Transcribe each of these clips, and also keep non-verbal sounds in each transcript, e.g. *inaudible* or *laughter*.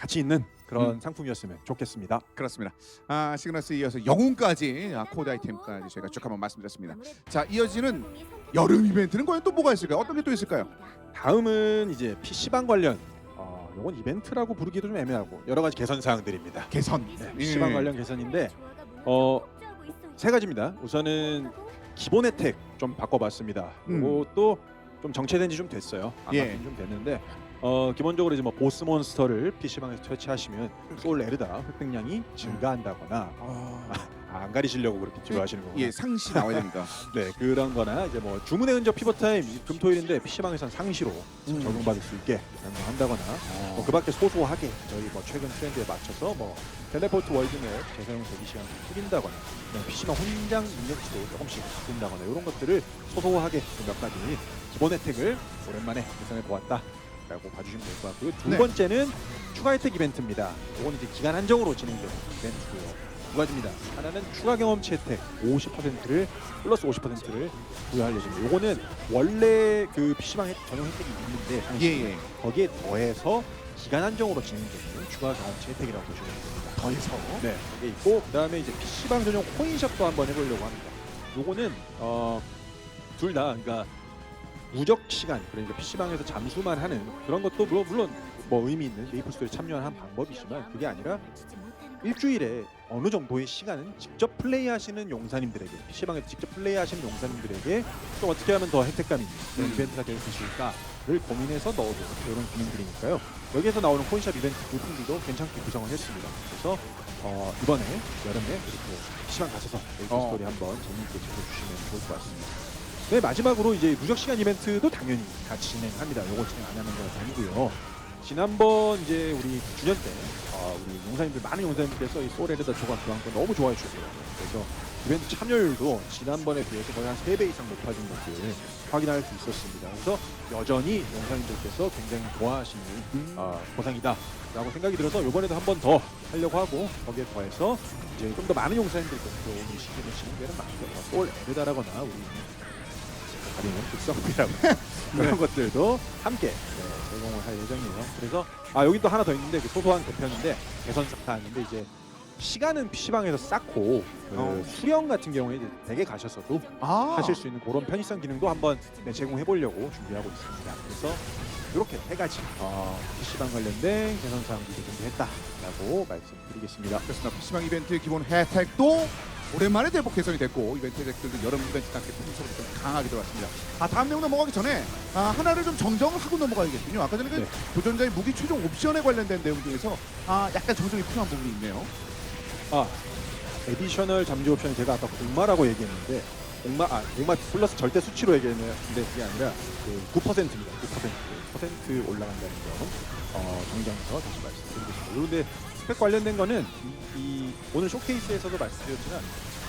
가치 있는 그런 음. 상품이었으면 좋겠습니다. 그렇습니다. 아, 시그너스 이어서 영웅까지 아, 코드 아이템까지 저희가 쭉 한번 말씀드렸습니다. 자, 이어지는 여름 이벤트는 과연 또 뭐가 있을까요? 어떤 게 또 있을까요? 다음은 이제 PC방 관련 어, 이건 이벤트라고 부르기도 좀 애매하고 여러 가지 개선 사항들입니다. 개선. 네, 예. PC방 관련 개선인데 어, 세 가지입니다. 우선은 기본 혜택 좀 바꿔봤습니다. 음. 이것도 좀 정체된 지 좀 됐어요. 안 예. 바뀐 좀 됐는데 어, 기본적으로 이제 뭐 보스 몬스터를 PC방에서 채취하시면 솔 에르다 획득량이 증가한다거나 아, 안 가리시려고 그렇게 뒤로 하시는 거구나. 예, 상시 나와야 됩니다. *laughs* 네 그런 거나 이제 뭐 주문의 흔적 피벗 타임 금토일인데 PC방에서는 상시로 음. 적용받을 수 있게 한다거나 뭐 그 밖에 소소하게 저희 뭐 최근 트렌드에 맞춰서 뭐 텔레포트 월드 맵 재사용 대기 시간 줄인다거나 PC방 혼장 능력치도 조금씩 줄인다거나 이런 것들을 소소하게 몇 가지 기본 혜택을 오랜만에 개선해 보았다 라고 봐주시면 될 것 같고요. 두 네. 번째는 추가 혜택 이벤트입니다. 이건 이제 기간 한정으로 진행되는 이벤트고요. 두 가지입니다. 하나는 추가 경험치 혜택 50%를 플러스 50%를 부여할 예정입니다. 이거는 원래 그 PC방 혜- 전용 혜택이 있는데 예, 예. 거기에 더해서 기간 한정으로 진행되는 추가 경험치 혜택이라고 보시면 됩니다. 더해서. 네, 그게 있고 그다음에 이제 PC방 전용 코인샵도 한번 해보려고 합니다. 요거는 어, 둘 다 그러니까 무적 시간 그러니까 PC방에서 잠수만 하는 그런 것도 물론 물론 뭐 의미 있는 메이플 스토리 참여한 방법이지만 그게 아니라 일주일에 어느 정도의 시간은 직접 플레이하시는 용사님들에게 PC방에서 직접 플레이하시는 용사님들에게 또 어떻게 하면 더 혜택감 있는 그런 음. 이벤트가 될 수 있을까를 고민해서 넣어둔 이런 기능들이니까요. 여기에서 나오는 코인샵 이벤트 부품들도 괜찮게 구성을 했습니다. 그래서 어, 이번에 여름에 이렇게 PC방 가셔서 메이플 어. 스토리 한번 재미있게 즐겨주시면 좋을 것 같습니다. 네 마지막으로 이제 무적 시간 이벤트도 당연히 같이 진행합니다. 요거 진행 안 하는 건 아니고요. 지난번 이제 우리 주년 때 어, 우리 용사님들 많은 용사님들께서 이 소레르다 조각 교환권 너무 좋아해 주셨어요. 그래서 이벤트 참여율도 지난번에 비해서 거의 한 3배 이상 높아진 것을 확인할 수 있었습니다. 그래서 여전히 용사님들께서 굉장히 좋아하시는 음. 어, 보상이다 라고 생각이 들어서 이번에도 한 번 더 하려고 하고 거기에 더해서 이제 좀 더 많은 용사님들께서 또 우리 시즌에 진행되는 많은 솔 에르다라거나 우리 가리는 극성이라고 *laughs* 그런 것들도 함께 네, 제공을 할 예정이에요. 그래서 아 여기 또 하나 더 있는데 그 소소한 개편인데 개선 사항인데 이제 시간은 PC방에서 쌓고 그 어. 수령 같은 경우에 이제 댁에 가셔서도 아. 하실 수 있는 그런 편의성 기능도 한번 네, 제공해 보려고 준비하고 있습니다. 그래서 이렇게 세 가지 어, PC방 관련된 개선 사항들을 준비했다라고 말씀드리겠습니다. 그렇습니다. PC방 이벤트 기본 혜택도 오랜만에 대폭 개선이 됐고 이벤트 혜택들도 여름 이벤트답게 풍속으로 좀 강하게 들어왔습니다. 아 다음 내용 넘어가기 전에 아, 하나를 좀 정정을 하고 넘어가야겠군요. 아까 전에 그 네. 도전자의 무기 최종 옵션에 관련된 내용 중에서 아 약간 정정이 필요한 부분이 있네요. 아 에디셔널 잠재 옵션이 제가 아까 공마라고 얘기했는데 공마 아 공마 플러스 절대 수치로 얘기했는데 그게 아니라 그 9%입니다. 9% 9% 올라간다는 점 어, 정정해서 다시 말씀드리겠습니다. 그런데 스펙 관련된 거는 이, 이 오늘 쇼케이스에서도 말씀드렸지만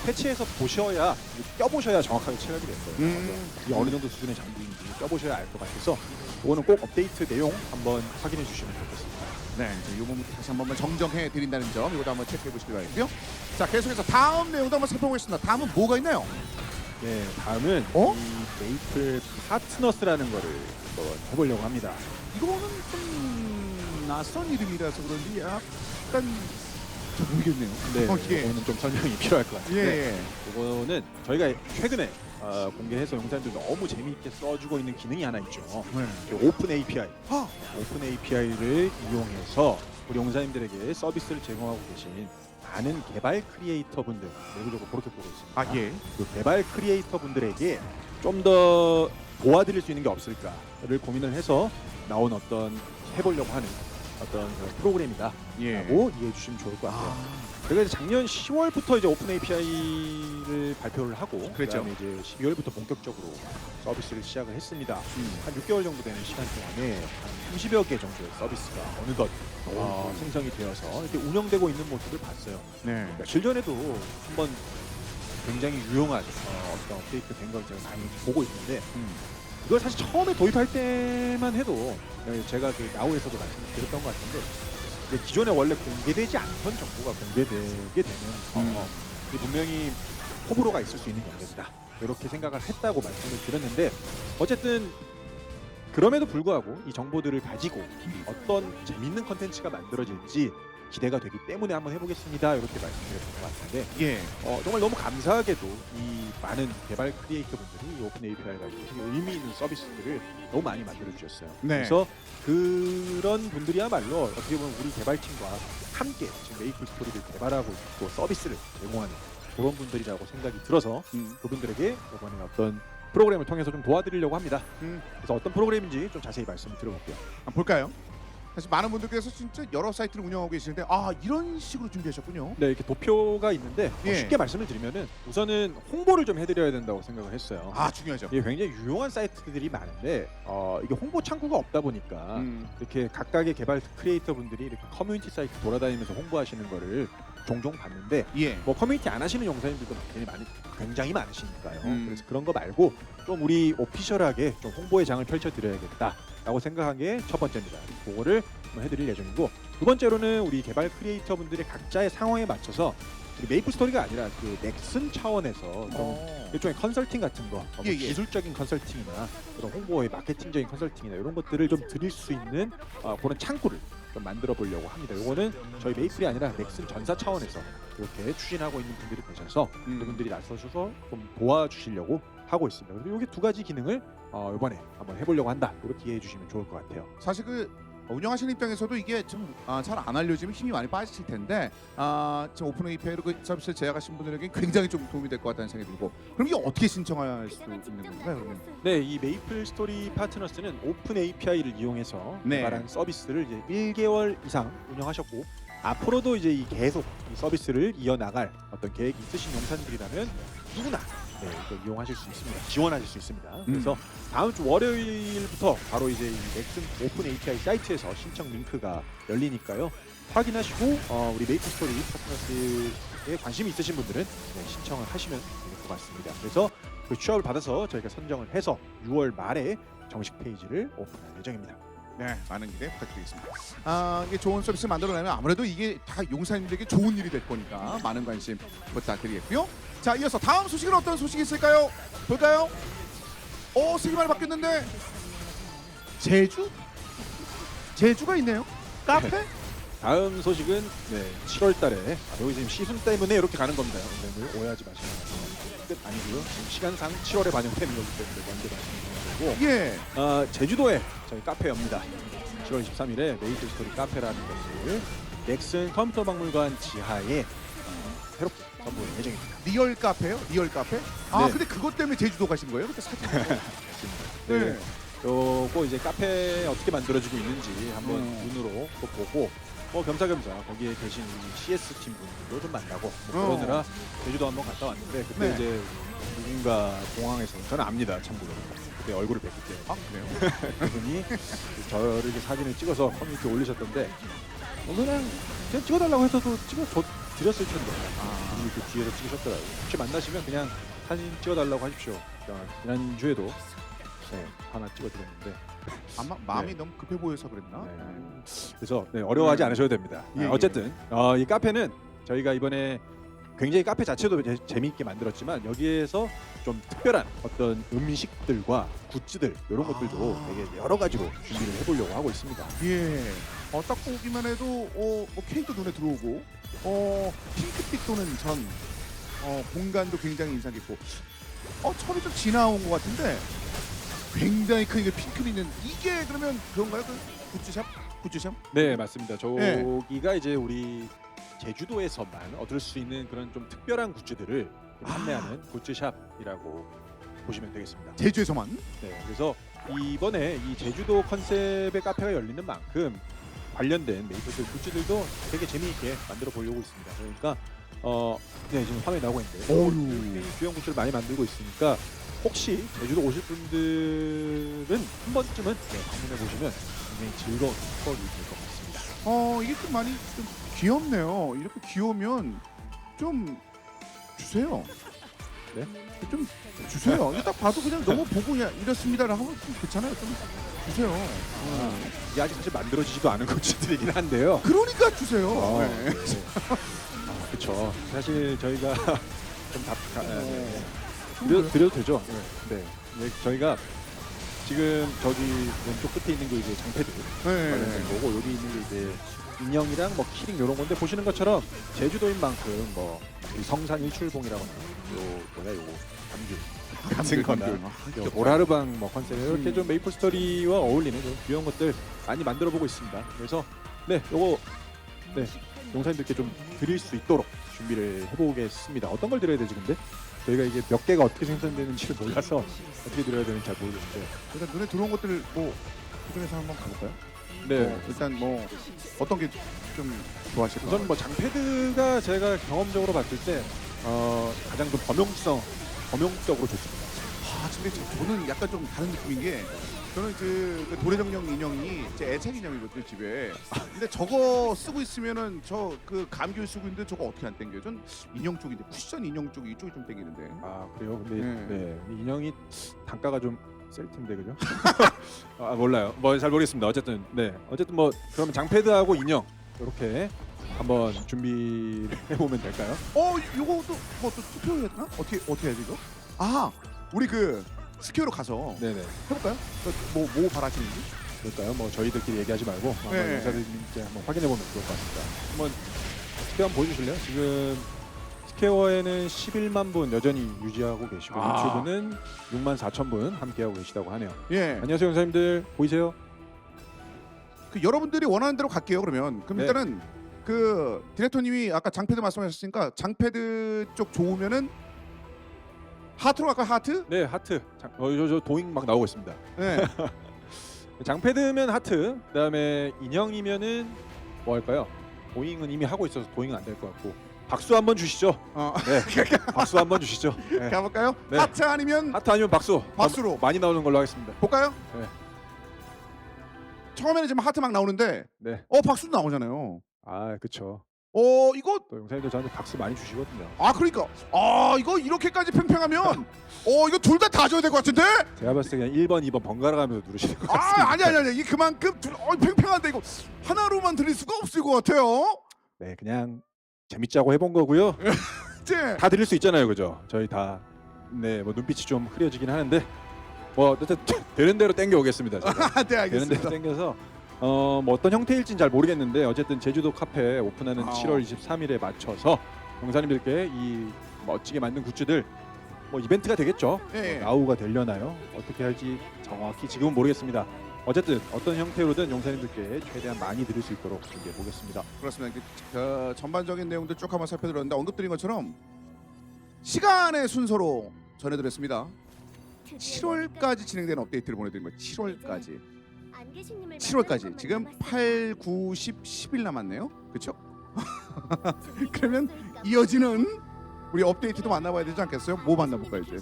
패치에서 보셔야 껴보셔야 정확하게 체감이 됐어요. 음. 이게 어느 정도 수준의 장비인지 껴보셔야 알 것 같아서 이거는 꼭 업데이트 내용 한번 확인해 주시면 좋겠습니다. 네, 이제 이 부분부터 다시 한 번만 정정해 드린다는 점 이것도 한번 체크해 보시기 바라고요. 자, 계속해서 다음 내용도 한번 살펴보겠습니다. 다음은 뭐가 있나요? 네, 다음은 어? 이 메이플 파트너스라는 거를 한번 해보려고 합니다. 이거는 좀 낯선 이름이라서 그런지 약 간 잘 모르겠네요. 네, 어, 예. 이거는 좀 설명이 필요할 것 예, 같은데 예. 이거는 저희가 최근에 어, 공개해서 용사님들 너무 재미있게 써주고 있는 기능이 하나 있죠. 네. 그 오픈 API. 아, 오픈 API를 이용해서 우리 용사님들에게 서비스를 제공하고 계신 많은 개발 크리에이터 분들 내부적으로 그렇게 보고 있습니다. 아 예. 그 개발 크리에이터 분들에게 좀 더 도와드릴 수 있는 게 없을까를 고민을 해서 나온 어떤 해보려고 하는 어떤 프로그램이다라고 예. 이해해 주시면 좋을 것 같아요. 아, 저희가 이제 작년 10월부터 이제 오픈 API를 발표를 하고 그랬죠. 그다음에 이제 12월부터 본격적으로 서비스를 시작을 했습니다. 음. 한 6개월 정도 되는 시간 동안에 한 30여 개 정도의 서비스가 어느덧 어, 생성이 되어서 이렇게 운영되고 있는 모습을 봤어요. 네. 며칠 전에도 한번 굉장히 유용한 어, 어떤 업데이트 된 걸 제가 많이 보고 있는데 음. 이걸 사실 처음에 도입할 때만 해도 예, 제가 그 나우에서도 말씀드렸던 것 같은데 이제 기존에 원래 공개되지 않던 정보가 공개되게 되면 음. 어, 분명히 호불호가 있을 수 있는 영역이다 이렇게 생각을 했다고 말씀을 드렸는데 어쨌든 그럼에도 불구하고 이 정보들을 가지고 어떤 재밌는 컨텐츠가 만들어질지 기대가 되기 때문에 한번 해보겠습니다. 이렇게 말씀드렸던 것 같은데 예. 어, 정말 너무 감사하게도 이 많은 개발 크리에이터 분들이 이 오픈 API 가지고 되게 의미 있는 서비스들을 너무 많이 만들어 주셨어요. 네. 그래서 그런 분들이야말로 어떻게 보면 우리 개발팀과 함께 지금 메이플 스토리를 개발하고 있고 서비스를 제공하는 그런 분들이라고 생각이 들어서 음. 그분들에게 이번에 어떤 프로그램을 통해서 좀 도와드리려고 합니다. 음. 그래서 어떤 프로그램인지 좀 자세히 말씀을 드려볼게요. 한번 볼까요? 사실 많은 분들께서 진짜 여러 사이트를 운영하고 계시는데 아 이런 식으로 준비하셨군요. 네, 이렇게 도표가 있는데 어, 예. 쉽게 말씀을 드리면은 우선은 홍보를 좀 해드려야 된다고 생각을 했어요. 아 중요하죠. 이게 굉장히 유용한 사이트들이 많은데 어, 이게 홍보 창구가 없다 보니까 음. 이렇게 각각의 개발 크리에이터 분들이 이렇게 커뮤니티 사이트 돌아다니면서 홍보하시는 거를 종종 봤는데 예. 뭐 커뮤니티 안 하시는 용사님들도 굉장히 많이 굉장히 많으시니까요. 음. 그래서 그런 거 말고 좀 우리 오피셜하게 좀 홍보의 장을 펼쳐드려야겠다라고 생각한 게 첫 번째입니다. 그거를 한번 해드릴 예정이고 두 번째로는 우리 개발 크리에이터 분들의 각자의 상황에 맞춰서 우리 메이플 스토리가 아니라 그 넥슨 차원에서 좀 어. 일종의 컨설팅 같은 거, 어, 뭐 예, 예. 기술적인 컨설팅이나 그런 홍보의 마케팅적인 컨설팅이나 이런 것들을 좀 드릴 수 있는 어, 그런 창구를 좀 만들어 보려고 합니다. 요거는 저희 메이플이 아니라 넥슨 전사 차원에서 이렇게 추진하고 있는 분들이 계셔서 음. 그분들이 나서셔서 좀 도와주시려고 하고 있습니다. 그리고 이게 두 가지 기능을 어, 이번에 한번 해보려고 한다. 이렇게 이해해 주시면 좋을 것 같아요. 사실 그 운영하시는 입장에서도 이게 좀잘안 알려지면 힘이 많이 빠지실 텐데 아, 지금 오픈 API로 그 서비스를 제약하신 분들에게 굉장히 좀 도움이 될 것 같다는 생각이 들고 그럼 이게 어떻게 신청할 수 있는 건가요? 그러면 네, 이 메이플 스토리 파트너스는 오픈 API를 이용해서 네. 개발한 서비스를 이제 1개월 이상 운영하셨고 앞으로도 이제 이 계속 이 서비스를 이어나갈 어떤 계획이 있으신 용사님들이라면 누구나 네, 이거 이용하실 수 있습니다. 지원하실 수 있습니다. 그래서 다음 주 월요일부터 바로 이제 이 넥슨 오픈 API 사이트에서 신청 링크가 열리니까요. 확인하시고 어, 우리 메이플 스토리 파트너스에 관심이 있으신 분들은 네, 신청을 하시면 될 것 같습니다. 그래서 그 취업을 받아서 저희가 선정을 해서 6월 말에 정식 페이지를 오픈할 예정입니다. 네, 많은 기대 부탁드리겠습니다. 아, 이게 좋은 서비스 만들어내면 아무래도 이게 다 용사님들에게 좋은 일이 될 거니까 많은 관심 부탁드리겠고요. 자, 이어서 다음 소식은 어떤 소식이 있을까요? 볼까요? 오, 쓰기만 바뀌었는데 제주? 제주가 있네요. 카페? 다음 소식은 네, 7월 달에 아, 여기 지금 시즌 때문에 이렇게 가는 겁니다. 여러분들 오해하지 마시면 끝 아니고요. 지금 시간상 7월에 반영되는 거기 때문에 먼저 말씀드리는 거고 예. 어, 제주도에 저희 카페 엽니다. 7월 23일에 메이플 스토리 카페라는 것을 넥슨 컴퓨터 박물관 지하에 어, 새롭게 선보일 예정입니다. 리얼 카페요? 리얼 카페? 아, 네. 근데 그것 때문에 제주도 가신 거예요? 그때 사진. *laughs* 네. 네. 요거 이제 카페 어떻게 만들어지고 있는지 한번 음. 눈으로 또 보고 뭐 겸사겸사 거기에 계신 우리 CS 팀 분들도 좀 만나고 뭐 어. 그러느라 제주도 한번 갔다 왔는데 그때 네. 이제 누군가 공항에서 저는 압니다 참고로 그때 얼굴을 뵙기 때문에 아, 그래요? *laughs* 그분이 저를 이렇게 사진을 찍어서 커뮤니티에 올리셨던데 어, 그냥 그냥 찍어달라고 해서도 찍어 드렸을 텐데 아, 그분이 그 뒤에서 찍으셨더라고요 혹시 만나시면 그냥 사진 찍어달라고 하십시오 그러니까 지난주에도 네, 하나 찍어드렸는데 아마 마음이 네. 너무 급해 보여서 그랬나? 네. 그래서 네, 어려워하지 네. 않으셔도 됩니다. 예, 아, 어쨌든 어, 이 카페는 저희가 이번에 굉장히 카페 자체도 재, 재미있게 만들었지만 여기에서 좀 특별한 어떤 음식들과 굿즈들 이런 것들도 아. 되게 여러 가지로 준비를 해보려고 하고 있습니다. 예. 어, 딱 보기만 해도 어, 뭐 케이크도 눈에 들어오고 어, 핑크빛 도는 전 어, 공간도 굉장히 인상 깊고 어, 철이 좀 지나온 것 같은데 굉장히 큰 이게 핑크 있는 이게 그러면 그런가요? 그 굿즈샵? 굿즈샵? 네 맞습니다. 네. 저기가 이제 우리 제주도에서만 얻을 수 있는 그런 좀 특별한 굿즈들을 판매하는 굿즈샵이라고 보시면 되겠습니다. 제주에서만? 네, 그래서 이번에 이 제주도 컨셉의 카페가 열리는 만큼 관련된 메이플 굿즈들도 되게 재미있게 만들어 보려고 있습니다. 그러니까 어, 네 지금 화면에 나오고 있는데 어휴. 주연 굿즈를 많이 만들고 있으니까 혹시 제주도 오실 분들은 한 번쯤은 네, 방문해 보시면 굉장히 즐거운 추억이 될 것 같습니다. 어, 이게 좀 많이 좀 귀엽네요. 이렇게 귀여우면 좀 주세요. 네? 좀 주세요. 딱 봐도 그냥 너무 보고 그냥 이렇습니다를 하면 좀 괜찮아요. 좀 주세요. 어. 이게 아직 사실 만들어지지도 않은 굿즈들이긴 한데요. 그러니까 주세요. 어, 네. 네. 아, 그렇죠. 사실 저희가 *laughs* 좀 답, 가, 네, 네. 드려, 드려도 되죠? 네. 네. 저희가 지금 저기 왼쪽 끝에 있는 게 이제 장패드 네. 거고 여기 있는 게 이제 인형이랑 뭐 키링 이런 건데 보시는 것처럼 제주도인 만큼 뭐 우리 성산 일출봉이라거나 요 뭐야 요거 감귤 같은 거나 요. 보라르방 뭐 컨셉 이렇게 음. 좀 메이플 스토리와 어울리는 좀 귀여운 것들 많이 만들어 보고 있습니다. 그래서 네 요거 네 용사님들께 좀 드릴 수 있도록 준비를 해보겠습니다. 어떤 걸 드려야 되지 근데 저희가 이게 몇 개가 어떻게 생산되는지를 몰라서 어떻게 드려야 되는지 잘 모르겠는데 일단 눈에 들어온 것들 뭐 그중에서 한번 가볼까요? 네 어, 일단 뭐 어떤 게 좀 좋아하실까요? 우선 뭐 장패드가 제가 경험적으로 봤을 때 어, 가장 좀 범용성 범용적으로 좋습니다. 아, 근데 저- 저는 약간 좀 다른 느낌인 게 저는 그, 그 도래정령 인형이 제 애착 인형이거든요 집에. 근데 저거 쓰고 있으면은 저 그 감귤 쓰고 있는데 저거 어떻게 안 땡겨요? 전 인형 쪽인데 쿠션 인형 쪽 이쪽이 좀 땡기는데. 아 그래요? 근데 네. 네. 이 인형이 단가가 좀 셀 텐데 그죠? *laughs* 아 몰라요. 뭐 잘 모르겠습니다. 어쨌든 네 어쨌든 뭐 그러면 장패드하고 인형 이렇게 한번 준비를 *laughs* 해보면 될까요? 어, 요거도 뭐또 투표해야 되나? 어떻게 어떻게 해야지 이거? 아, 우리 그 스퀘어로 가서 네네. 해볼까요? 뭐뭐 바라시는지? 그럴까요? 뭐 저희들끼리 얘기하지 말고 한번 네. 용사들님께 한번 확인해 보면 좋을 것 같습니다. 한번 스퀘어 한번 보여주실래요? 지금 스퀘어에는 11만 분 여전히 유지하고 계시고 아. 유튜브는 6만 4천 분 함께하고 계시다고 하네요. 예. 안녕하세요 용사님들 보이세요? 그 여러분들이 원하는 대로 갈게요. 그러면 그럼 네. 일단은 그 디렉터님이 아까 장패드 말씀하셨으니까 장패드 쪽 좋으면은 하트로 갈까 하트? 네 하트. 장, 어, 저, 저 도잉 막 나오고 있습니다. 네. *laughs* 장패드면 하트. 그다음에 인형이면은 뭐 할까요? 도잉은 이미 하고 있어서 도잉은 안 될 것 같고 박수 한번 주시죠. 어, 네, 박수 한번 주시죠. 네. 가볼까요? 네. 하트 아니면 하트 아니면 박수. 박수로. 마- 많이 나오는 걸로 하겠습니다. 볼까요? 네. 처음에는 지금 하트 막 나오는데 네. 어 박수도 나오잖아요. 아 그렇죠. 어 이거 또 용사님들 저한테 박수 많이 주시거든요. 아 그러니까 아 이거 이렇게까지 팽팽하면 어 이거 둘 다 다 줘야 될 것 같은데? 제가 봤을 때 그냥 1번, 2번 번갈아 가면서 누르시는 것 같습니다. 아 아니 아니 아니 이 그만큼 둘, 어, 팽팽한데 이거 하나로만 들릴 수가 없을 것 같아요. 네, 그냥 재밌자고 해본 거고요. 이제 *laughs* 다 드릴 수 있잖아요, 그죠? 저희 다 네, 뭐 눈빛이 좀 흐려지긴 하는데 뭐 어쨌든 *laughs* 되는 대로 땡겨 오겠습니다. 제가. 아, *laughs* 네 되는 알겠습니다. 대로 땡겨서 어, 뭐 어떤 형태일진 잘 모르겠는데 어쨌든 제주도 카페 오픈하는 아. 7월 23일에 맞춰서 용사님들께 이 멋지게 만든 굿즈들 뭐 이벤트가 되겠죠. 예, 예. 뭐 나우가 되려나요? 어떻게 할지 정확히 지금은 모르겠습니다. 어쨌든 어떤 형태로든 용사님들께 최대한 많이 드릴 수 있도록 준비해 보겠습니다. 그렇습니다. 그, 그 전반적인 내용들 쭉 한번 살펴드렸는데 언급드린 것처럼 시간의 순서로 전해드렸습니다. 7월까지 진행되는 업데이트를 보내드린 거예요. 7월까지. 7월까지 지금 8, 9, 10, 10일 남았네요. 그렇죠? *laughs* 그러면 이어지는 우리 업데이트도 만나봐야 되지 않겠어요? 뭐 만나볼까요 이제?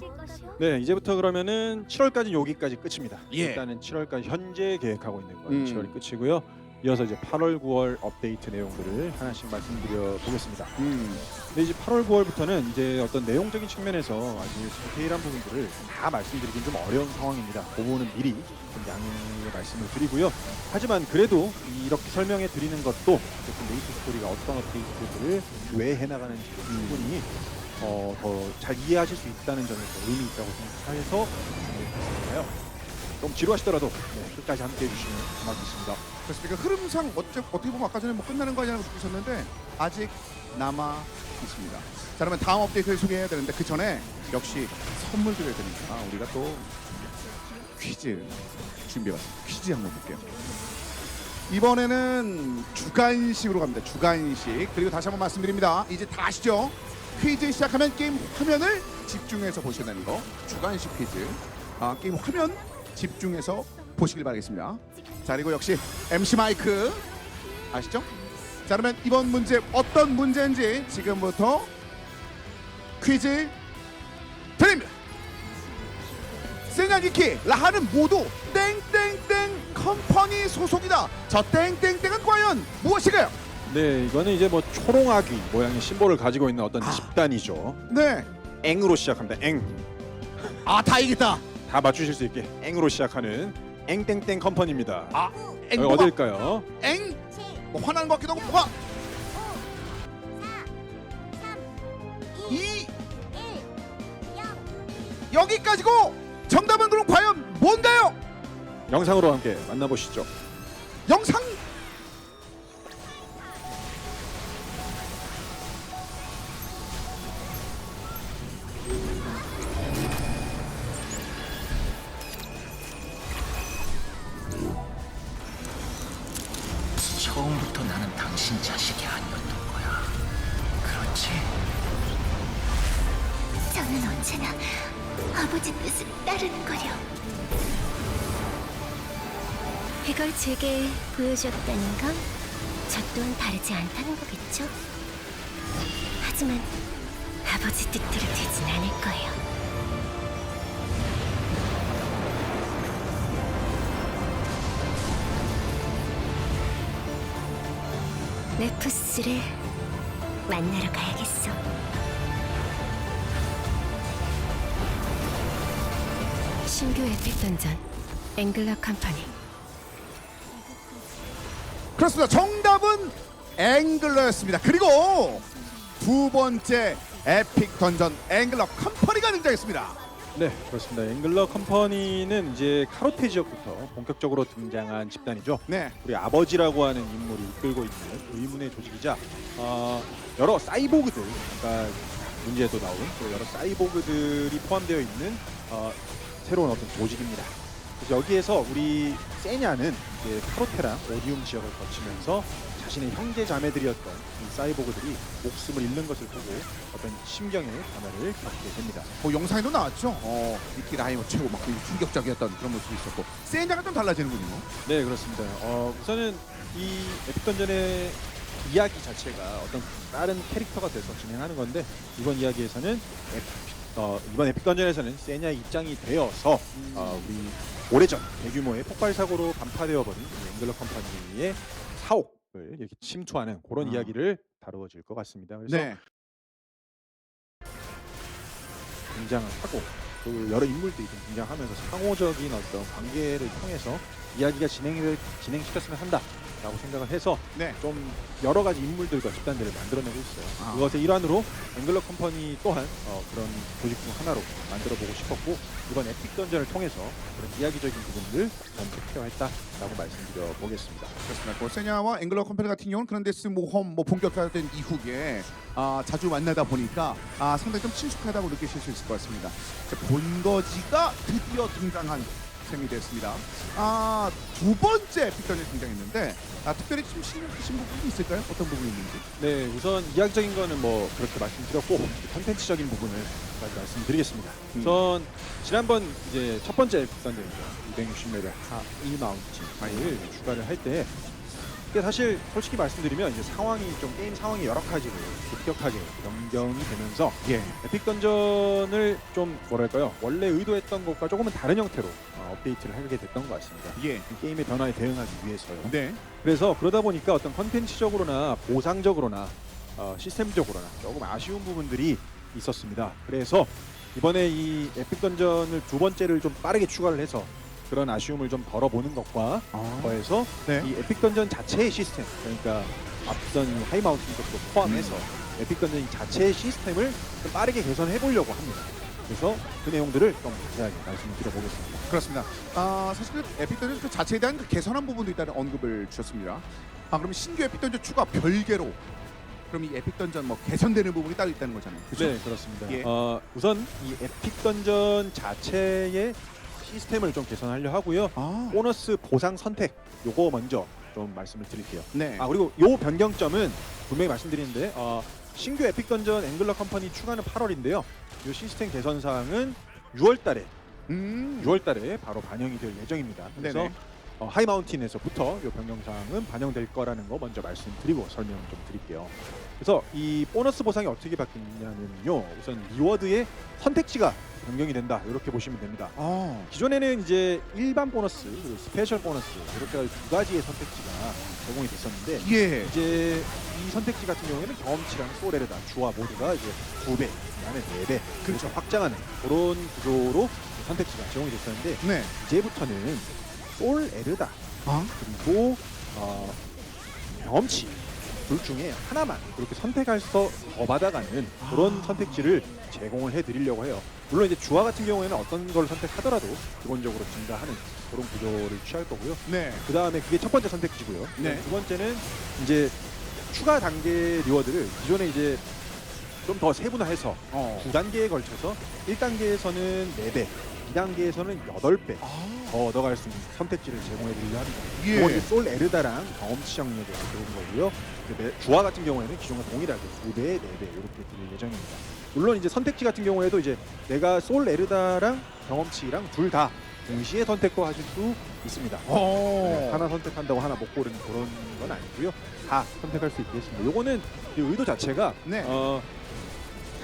네, 이제부터 그러면은 7월까지 여기까지 끝입니다. 예. 일단은 7월까지 현재 계획하고 있는 건 음. 7월이 끝이고요. 이어서 이제 8월, 9월 업데이트 내용들을 하나씩 말씀드려 보겠습니다. 음. 근데 이제 8월, 9월부터는 이제 어떤 내용적인 측면에서 아주 디테일한 부분들을 다 말씀드리긴 좀 어려운 상황입니다. 그 부분은 미리 좀 양해의 말씀을 드리고요. 하지만 그래도 이렇게 설명해 드리는 것도 어쨌든 메이트 스토리가 어떤 업데이트들을 왜 해나가는지 충분히 어, 더 잘 이해하실 수 있다는 점에서 의미 있다고 생각해서 준비했으니까요. 좀 지루하시더라도 네, 끝까지 함께 해주시면 고맙겠습니다. 그렇습니까? 흐름상 어째, 어떻게 보면 아까 전에 뭐 끝나는 거 아니냐고 느끼셨는데 아직 남아 있습니다. 자 그러면 다음 업데이트를 소개해야 되는데 그 전에 역시 선물 드려야 되니까 우리가 또 퀴즈 준비해봤습니다. 퀴즈 한번 볼게요. 이번에는 주간식으로 갑니다. 주간식 그리고 다시 한번 말씀드립니다. 이제 다 아시죠? 퀴즈 시작하면 게임 화면을 집중해서 되는 거 주간식 퀴즈 아, 게임 화면 집중해서 보시길 바라겠습니다. 자 그리고 역시 MC 마이크 아시죠? 자 그러면 이번 문제 어떤 문제인지 지금부터 퀴즈 드립니다. 세냐기키 라하는 모두 땡땡땡 컴퍼니 소속이다. 저 땡땡땡은 과연 무엇일까요? 네, 이거는 이제 뭐 초롱아귀 모양의 심볼을 가지고 있는 어떤 아. 집단이죠. 네. 앵으로 시작합니다. 앵. 아 다이겠다. 다 맞추실 수 있게 앵으로 시작하는 앵땡땡 컴퍼니입니다. 아, 앵 여기 뭐가? 어딜까요? 앵? 뭐 화나는 것 같기도 하고 뭐가? 이 여기까지고 정답은 그럼 과연 뭔가요? 영상으로 함께 만나보시죠. 영상 당신 자식이 아니었던 거야. 그렇지? 저는 언제나 아버지 뜻을 따르는 거려. 이걸 제게 보여줬다는 건 저 또한 다르지 않다는 거겠죠? 하지만 아버지 뜻대로 되진 않을 거예요. 네프스를 만나러 가야겠어. 신규 에픽 던전 앵글러 컴퍼니 그렇습니다. 정답은 앵글러였습니다. 그리고 두 번째 에픽 던전 앵글러 컴퍼니가 등장했습니다. 네, 그렇습니다. 앵글러 컴퍼니는 이제 카로테 지역부터 본격적으로 등장한 집단이죠. 네. 우리 아버지라고 하는 인물이 이끌고 있는 의문의 조직이자 어, 여러 사이보그들, 그러니까 문제에도 나온 그 여러 사이보그들이 포함되어 있는 어, 새로운 어떤 조직입니다. 그래서 여기에서 우리 세냐는 이제 카로테랑 오디움 지역을 거치면서 자신의 형제 자매들이었던 이 사이보그들이 목숨을 잃는 것을 보고 어떤 심경의 변화를 겪게 됩니다. 뭐 영상에도 나왔죠. 어, 이키 라이머 최고 막 충격적이었던 그런 모습이 있었고 세인자가 좀 달라지는군요. 네 그렇습니다. 어, 우선은 이 에픽 던전의 이야기 자체가 어떤 다른 캐릭터가 돼서 진행하는 건데 이번 이야기에서는 에픽, 어, 이번 에픽 던전에서는 세냐의 입장이 되어서 어, 우리 오래전 대규모의 폭발 사고로 반파되어 버린 이 앵글러 컴퍼니의 사옥을 이렇게 침투하는 그런 아. 이야기를 다루어질 것 같습니다. 그래서 네. 등장을 하고 그 여러 인물들이 좀 등장하면서 상호적인 어떤 관계를 통해서 이야기가 진행을 진행시켰으면 한다 라고 생각을 해서 네. 좀 여러 가지 인물들과 집단들을 만들어내고 있어요. 아. 그것의 일환으로 앵글러 컴퍼니 또한 어, 그런 조직 중 하나로 만들어 보고 싶었고 이번 에픽 던전을 통해서 그런 이야기적인 부분을 좀 필요했다라고 말씀드려 보겠습니다. 그렇습니다. 그 세냐와 앵글러 컴퍼니 같은 경우는 그란데스 모험 뭐 본격화된 이후에 아, 자주 만나다 보니까 아, 상당히 좀 친숙하다고 느끼실 수 있을 것 같습니다. 자, 본거지가 드디어 등장한 셈이 됐습니다. 아, 두 번째 에픽던이 등장했는데 아, 특별히 좀 신경 쓰신 부분이 있을까요? 어떤 부분이 있는지? 네, 우선 이야기적인 거는 뭐 그렇게 말씀드렸고 컨텐츠적인 부분을 말- 말씀드리겠습니다. 음. 우선 지난번 이제 첫 번째 던전이죠. 260레벨 하 1마운틴을 추가를 할 때 그게 사실 솔직히 말씀드리면 이제 상황이 좀 게임 상황이 여러 가지로 급격하게 변경이 되면서 예. 에픽 던전을 좀 뭐랄까요 원래 의도했던 것과 조금은 다른 형태로 어, 업데이트를 하게 됐던 것 같습니다. 예. 이 게임의 변화에 대응하기 위해서요. 네. 그래서 그러다 보니까 어떤 컨텐츠적으로나 보상적으로나 어, 시스템적으로나 조금 아쉬운 부분들이 있었습니다. 그래서 이번에 이 에픽 던전을 두 번째를 좀 빠르게 추가를 해서 그런 아쉬움을 좀 덜어보는 것과 아, 더해서 네. 이 에픽 던전 자체의 시스템 그러니까 앞선 이 하이마운틴 것도 포함해서 에픽 던전 자체의 시스템을 좀 빠르게 개선해 보려고 합니다. 그래서 그 내용들을 좀 자세하게 말씀을 드려보겠습니다. 그렇습니다. 아, 사실 그 에픽던전 그 자체에 대한 그 개선한 부분도 있다는 언급을 주셨습니다. 아, 그럼 신규 에픽던전 추가 별개로 그럼 이 에픽던전 뭐 개선되는 부분이 따로 있다는 거잖아요. 그렇죠? 네, 그렇습니다. 예. 어, 우선 이 에픽 던전 자체의 시스템을 좀 개선하려 하고요. 아, 보너스 보상 선택 요거 먼저 좀 말씀을 드릴게요. 네. 아 그리고 요 변경점은 분명히 말씀드리는데 어, 신규 에픽 던전 앵글러 컴퍼니 추가는 8월인데요. 요 시스템 개선 사항은 6월달에 음. 6월달에 바로 반영이 될 예정입니다. 그래서 네네. 어, 하이 마운틴에서부터 요 변경 사항은 반영될 거라는 거 먼저 말씀드리고 설명 좀 드릴게요. 그래서 이 보너스 보상이 어떻게 바뀌냐면요. 우선 리워드의 선택지가 변경이 된다. 이렇게 보시면 됩니다. 아, 기존에는 이제 일반 보너스 그리고 스페셜 보너스 이렇게 두 가지의 선택지가 제공이 됐었는데 예. 이제 이 선택지 같은 경우에는 경험치랑 소레르다 주와 모두가 이제 두 배, 그다음에 네 배, 그렇죠 확장하는 그런 구조로 선택지가 제공이 됐었는데 네. 이제부터는 솔 에르다 아, 그리고 어, 경험치 둘 중에 하나만 그렇게 선택해서 더 받아가는 그런 선택지를 제공을 해드리려고 해요. 물론 이제 주화 같은 경우에는 어떤 걸 선택하더라도 기본적으로 증가하는 그런 구조를 취할 거고요. 네. 그 다음에 그게 첫 번째 선택지고요. 네. 두 번째는 이제 추가 단계 리워드를 기존에 이제 좀 더 세분화해서 어. 두 단계에 걸쳐서 1단계에서는 4배, 2단계에서는 8배 더 얻어갈 수 있는 선택지를 제공해 드리려 합니다. 예. 그건 이제 솔 에르다랑 경험치 영역에 들어온 거고요. 이제 매- 주화 같은 경우에는 기존과 동일하게 2배, 4배 이렇게 드릴 예정입니다. 물론 이제 선택지 같은 경우에도 이제 내가 솔 에르다랑 경험치랑 둘 다 동시에 선택도 하실 수 있습니다. 어. 네, 하나 선택한다고 하나 못 고르는 그런 건 아니고요. 다 선택할 수 있게 했습니다. 요거는 이 의도 자체가 네. 어,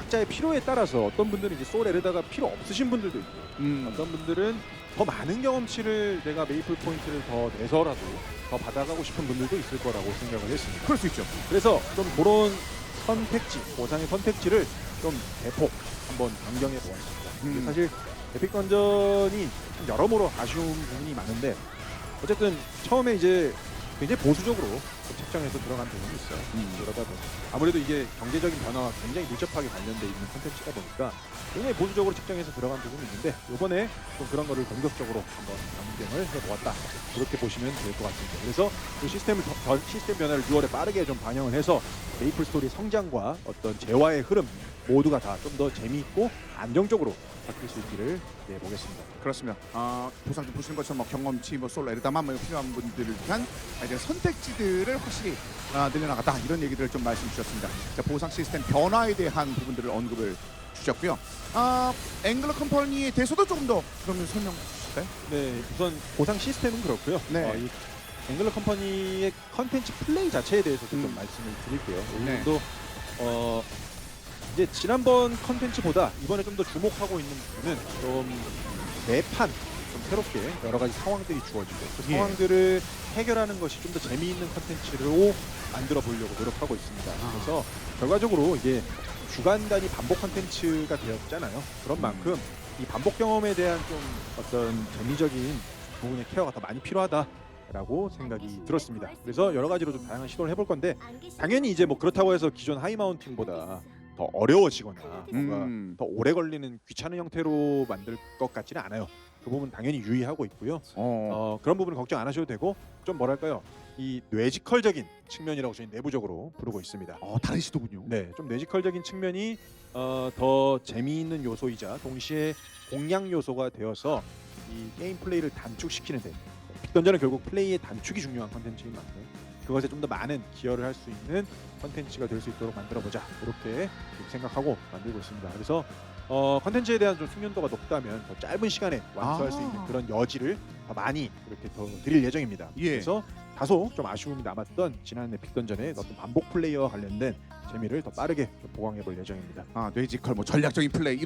각자의 필요에 따라서 어떤 분들은 이제 솔 에르다가 필요 없으신 분들도 있고 음. 어떤 분들은 더 많은 경험치를 내가 메이플 포인트를 더 내서라도 더 받아가고 싶은 분들도 있을 거라고 생각을 했습니다. 그럴 수 있죠. 그래서 좀 그런 선택지, 보상의 선택지를 좀 대폭 한번 변경해 보았습니다. 음. 사실 에픽 던전이 좀 여러모로 아쉬운 부분이 많은데 어쨌든 처음에 이제 굉장히 보수적으로 좀 책정해서 들어간 부분이 있어요. 음. 그러다 보니 아무래도 이게 경제적인 변화와 굉장히 밀접하게 관련돼 있는 콘텐츠다 보니까 굉장히 보수적으로 책정해서 들어간 부분이 있는데 이번에 좀 그런 거를 공격적으로 한번 변경을 해보았다 그렇게 보시면 될 것 같습니다. 그래서 그 시스템을 시스템 변화를 6월에 빠르게 좀 반영을 해서 메이플 스토리 성장과 어떤 재화의 흐름 모두가 다 좀 더 재미있고 안정적으로 바뀔 수 있기를 네, 보겠습니다. 그렇습니다. 아, 보상 좀 보시는 것처럼 뭐 경험치, 뭐 솔로 에르다만 뭐 필요한 분들을 위한 이제 선택지들을 확실히 아, 늘려나갔다 이런 얘기들을 좀 말씀 주셨습니다. 자, 보상 시스템 변화에 대한 부분들을 언급을 주셨고요. 아, 앵글러 컴퍼니에 대해서도 조금 더 그러면 설명 주실까요? 네, 우선 보상 시스템은 그렇고요. 네. 어, 이 앵글러 컴퍼니의 컨텐츠 플레이 자체에 대해서도 좀 음. 말씀을 드릴게요. 이 네. 부분도 어, 이제 지난번 컨텐츠보다 이번에 좀 더 주목하고 있는 부분은 좀 매판 좀 새롭게 여러 가지 상황들이 주어지고 그 예. 상황들을 해결하는 것이 좀 더 재미있는 컨텐츠로 만들어 보려고 노력하고 있습니다. 아. 그래서 결과적으로 이게 주간 단위 반복 컨텐츠가 되었잖아요. 그런 음. 만큼 이 반복 경험에 대한 좀 어떤 재미적인 부분의 케어가 더 많이 필요하다 라고 생각이 들었습니다. 그래서 여러 가지로 좀 다양한 시도를 해볼 건데 당연히 이제 뭐 그렇다고 해서 기존 하이마운팅보다 더 어려워지거나 뭔가 음. 더 오래 걸리는 귀찮은 형태로 만들 것 같지는 않아요. 그 부분 당연히 유의하고 있고요. 어. 어, 그런 부분은 걱정 안 하셔도 되고 좀 뭐랄까요 이 뇌지컬적인 측면이라고 저희 내부적으로 부르고 있습니다. 어, 다른 시도군요. 네, 좀 뇌지컬적인 측면이 어, 더 재미있는 요소이자 동시에 공략 요소가 되어서 이 게임 플레이를 단축시키는데 빅던전은 결국 플레이의 단축이 중요한 컨텐츠인 만큼 그것에 좀 더 많은 기여를 할 수 있는 컨텐츠가 될 수 있도록 만들어 보자 이렇게 생각하고 만들고 있습니다. 그래서 어, 컨텐츠에 대한 좀 숙련도가 높다면 더 짧은 시간에 완수할 수 아. 있는 그런 여지를 더 많이 이렇게 더 드릴 예정입니다. 예. 그래서 다소 좀 아쉬움이 남았던 지난해 빅던전의 어떤 반복 플레이와 관련된 재미를 더 빠르게 좀 보강해 볼 예정입니다. 아, 뇌지컬 뭐 전략적인 플레이 이런